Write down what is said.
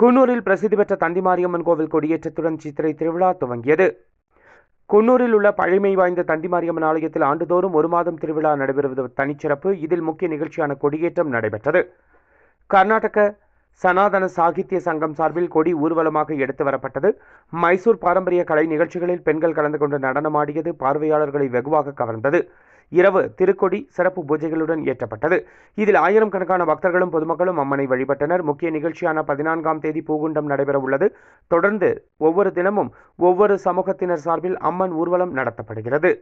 குன்னூரில் பிரசித்தி பெற்ற தந்தி மாரியம்மன் கோவில் கொடியேற்றத்துடன் சித்திரை திருவிழா துவங்கியது. குன்னூரில் உள்ள பழமை வாய்ந்த தந்தி மாரியம்மன் ஆலயத்தில் ஆண்டுதோறும் ஒரு மாதம் திருவிழா நடைபெறுவது தனிச்சிறப்பு. இதில் முக்கிய நிகழ்ச்சியான கொடியேற்றம் நடைபெற்றது. கர்நாடக சனாதன சாகித்ய சங்கம் சார்பில் கொடி ஊர்வலமாக எடுத்து வரப்பட்டது. மைசூர் பாரம்பரிய கலை நிகழ்ச்சிகளில் பெண்கள் கலந்து கொண்டு நடனமாடியது பார்வையாளர்களை வெகுவாக கவர்ந்தது. இரவு திருக்கொடி சிறப்பு பூஜைகளுடன் ஏற்றப்பட்டது. இதில் ஆயிரம் கணக்கான பக்தர்களும் பொதுமக்களும் அம்மனை வழிபட்டனர். முக்கிய நிகழ்ச்சியான பதினான்காம் தேதி பூகுண்டம் நடைபெற உள்ளது தொடர்ந்து ஒவ்வொரு தினமும் ஒவ்வொரு சமூகத்தினர் சார்பில் அம்மன் ஊர்வலம் நடத்தப்படுகிறது.